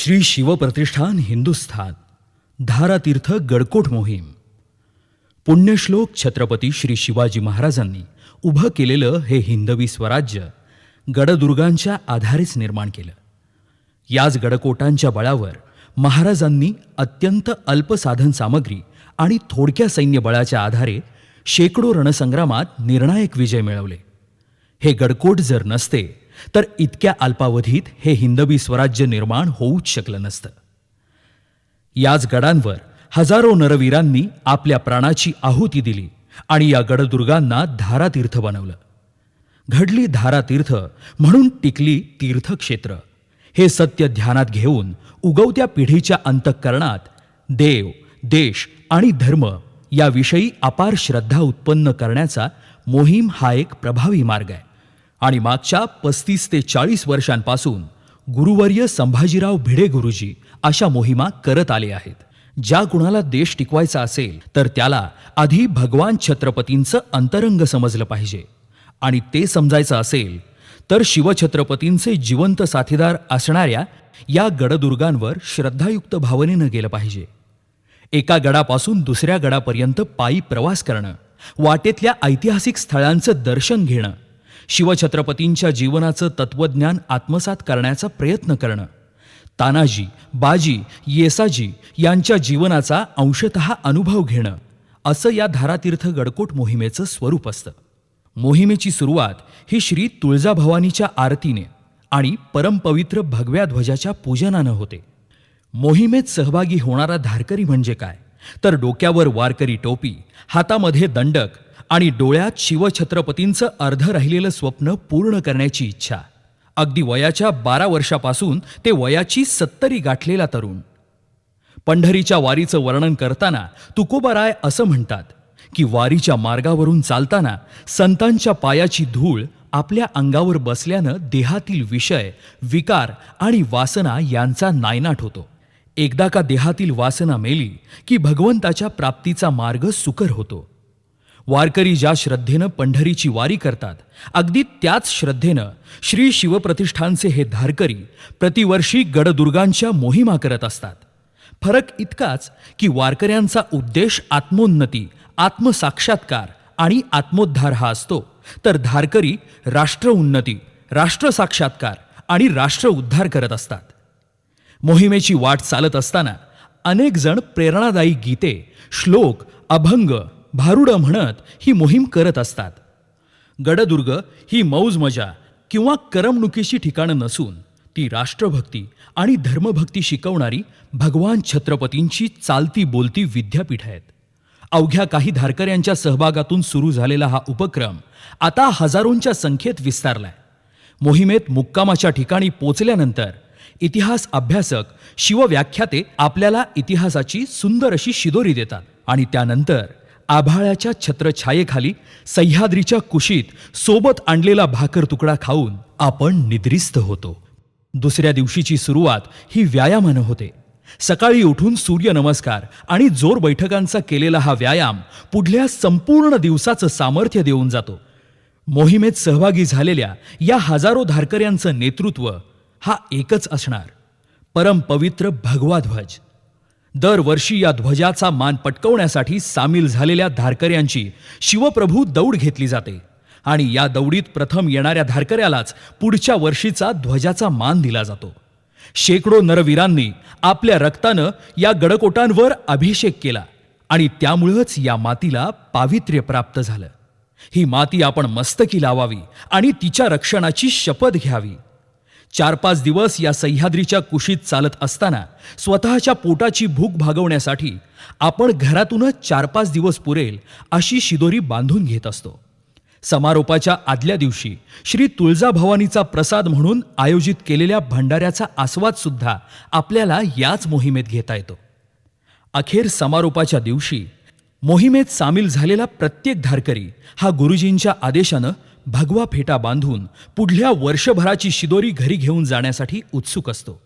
श्री शिवप्रतिष्ठान हिंदुस्थान धारातीर्थ गडकोट मोहीम. पुण्यश्लोक छत्रपती श्री शिवाजी महाराजांनी उभं केलेलं हे हिंदवी स्वराज्य गडदुर्गांच्या आधारेच निर्माण केलं. याच गडकोटांच्या बळावर महाराजांनी अत्यंत अल्प साधन सामग्री आणि थोडक्या सैन्यबळाच्या आधारे शेकडो रणसंग्रामात निर्णायक विजय मिळवले. हे गडकोट जर नसते तर इतक्या अल्पावधीत हे हिंदवी स्वराज्य निर्माण होऊच शकलं नसतं. याच गडांवर हजारो नरवीरांनी आपल्या प्राणाची आहुती दिली आणि या गडदुर्गांना धारातीर्थ बनवलं. घडली धारातीर्थ म्हणून टिकली तीर्थक्षेत्र. हे सत्य ध्यानात घेऊन उगवत्या पिढीच्या अंतःकरणात देव देश आणि धर्म याविषयी अपार श्रद्धा उत्पन्न करण्याचा मोहीम हा एक प्रभावी मार्ग आहे. आणि मागच्या पस्तीस ते चाळीस वर्षांपासून गुरुवर्य संभाजीराव भिडे गुरुजी अशा मोहिमा करत आले आहेत. ज्या कुणाला देश टिकवायचा असेल तर त्याला आधी भगवान छत्रपतींचं अंतरंग समजलं पाहिजे. आणि ते समजायचं असेल तर शिवछत्रपतींचे जिवंत साथीदार असणाऱ्या या गडदुर्गांवर श्रद्धायुक्त भावनेनं गेलं पाहिजे. एका गडापासून दुसऱ्या गडापर्यंत पायी प्रवास करणं वाटेतल्या ऐतिहासिक स्थळांचं दर्शन घेणं शिवछत्रपतींच्या जीवनाचं तत्वज्ञान आत्मसात करण्याचा प्रयत्न करणं. तानाजी बाजी येसाजी यांच्या जीवनाचा अंशतः अनुभव घेणं. असं या धारातीर्थ गडकोट मोहिमेचं स्वरूप असतं. मोहिमेची सुरुवात ही श्री तुळजाभवानीच्या आरतीने आणि परमपवित्र भगव्या ध्वजाच्या पूजनानं होते. मोहिमेत सहभागी होणारा धारकरी म्हणजे काय? तर डोक्यावर वारकरी टोपी हातामध्ये दंडक आणि डोळ्यात शिवछत्रपतींचं अर्ध राहिलेलं स्वप्न पूर्ण करण्याची इच्छा. अगदी वयाच्या बारा वर्षापासून ते वयाची सत्तरी गाठलेला तरुण. पंढरीच्या वारीचं वर्णन करताना तुकोबाराय असं म्हणतात की वारीच्या मार्गावरून चालताना संतांच्या पायाची धूळ आपल्या अंगावर बसल्यानं देहातील विषय विकार आणि वासना यांचा नायनाट होतो. एकदा का देहातील वासना मेली की भगवंताच्या प्राप्तीचा मार्ग सुकर होतो. वारकरी ज्या श्रद्धेनं पंढरीची वारी करतात अगदी त्याच श्रद्धेनं श्री शिवप्रतिष्ठानचे हे धारकरी प्रतिवर्षी गडदुर्गांच्या मोहिमा करत असतात. फरक इतकाच की वारकऱ्यांचा उद्देश आत्मोन्नती आत्मसाक्षात्कार आणि आत्मोद्धार हा असतो. तर धारकरी राष्ट्र उन्नती राष्ट्र साक्षात्कार आणि राष्ट्र उद्धार करत असतात. मोहिमेची वाट चालत असताना अनेक जण प्रेरणादायी गीते श्लोक अभंग भारुडं म्हणत ही मोहीम करत असतात. गडदुर्ग ही मौज मजा किंवा करमणुकीची ठिकाणं नसून ती राष्ट्रभक्ती आणि धर्मभक्ती शिकवणारी भगवान छत्रपतींची चालती बोलती विद्यापीठ आहेत. अवघ्या काही धारकऱ्यांच्या सहभागातून सुरू झालेला हा उपक्रम आता हजारोंच्या संख्येत विस्तारलाय. मोहिमेत मुक्कामाच्या ठिकाणी पोचल्यानंतर इतिहास अभ्यासक शिवव्याख्याते आपल्याला इतिहासाची सुंदर अशी शिदोरी देतात. आणि त्यानंतर आभाळाच्या छत्रछायेखाली सह्याद्रीच्या कुशीत सोबत आणलेला भाकर तुकडा खाऊन आपण निद्रिस्त होतो. दुसऱ्या दिवशीची सुरुवात ही व्यायामानं होते. सकाळी उठून सूर्यनमस्कार आणि जोर बैठकांचा केलेला हा व्यायाम पुढल्या संपूर्ण दिवसाचं सामर्थ्य देऊन जातो. मोहिमेत सहभागी झालेल्या या हजारो धारकऱ्यांचं नेतृत्व हा एकच असणार. परमपवित्र भगवा ध्वज. दरवर्षी या ध्वजाचा मान पटकवण्यासाठी सामील झालेल्या धारकऱ्यांची शिवप्रभू दौड घेतली जाते आणि या दौडीत प्रथम येणाऱ्या धारकऱ्यालाच पुढच्या वर्षीचा ध्वजाचा मान दिला जातो. शेकडो नरवीरांनी आपल्या रक्तानं या गडकोटांवर अभिषेक केला आणि त्यामुळंच या मातीला पावित्र्य प्राप्त झालं. ही माती आपण मस्तकी लावावी आणि तिच्या रक्षणाची शपथ घ्यावी. चार पाच दिवस या सह्याद्रीच्या कुशीत चालत असताना स्वतःच्या पोटाची भूक भागवण्यासाठी आपण घरातूनच चार पाच दिवस पुरेल अशी शिदोरी बांधून घेत असतो. समारोपाच्या आदल्या दिवशी श्री तुळजाभवानीचा प्रसाद म्हणून आयोजित केलेल्या भंडाऱ्याचा आस्वाद सुद्धा आपल्याला याच मोहिमेत घेता येतो. अखेर समारोपाच्या दिवशी मोहिमेत सामील झालेला प्रत्येक धारकरी हा गुरुजींच्या आदेशानं भगवा फेटा बांधून पुढल्या वर्षभराची शिदोरी घरी घेऊन जाण्यासाठी उत्सुक असतो.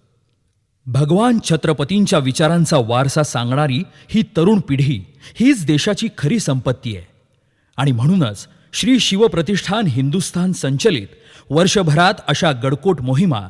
भगवान छत्रपतींच्या विचारांचा वारसा सांगणारी ही तरुण पिढी हीच देशाची खरी संपत्ती आहे. आणि म्हणूनच श्री शिवप्रतिष्ठान हिंदुस्थान संचलित वर्षभरात अशा गडकोट मोहिमा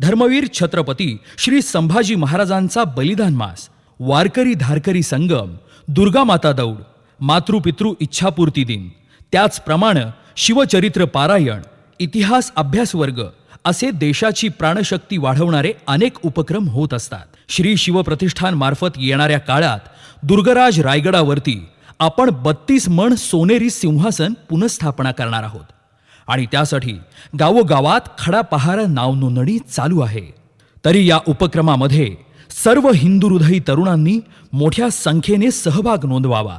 धर्मवीर छत्रपती श्री संभाजी महाराजांचा बलिदान मास वारकरी धारकरी संगम दुर्गा माता दौड मातृपितृ इच्छापूर्ती दिन त्याचप्रमाणे शिवचरित्र पारायण इतिहास अभ्यास वर्ग असे देशाची प्राणशक्ती वाढवणारे अनेक उपक्रम होत असतात. श्री शिवप्रतिष्ठान मार्फत येणाऱ्या काळात दुर्गराज रायगडावरती आपण बत्तीस मण सोनेरी सिंहासन पुनर्स्थापना करणार आहोत. आणि त्यासाठी गावोगावात खडा पहार नाव नोंदणी चालू आहे. तरी या उपक्रमामध्ये सर्व हिंदू हृदयी तरुणांनी मोठ्या संख्येने सहभाग नोंदवावा.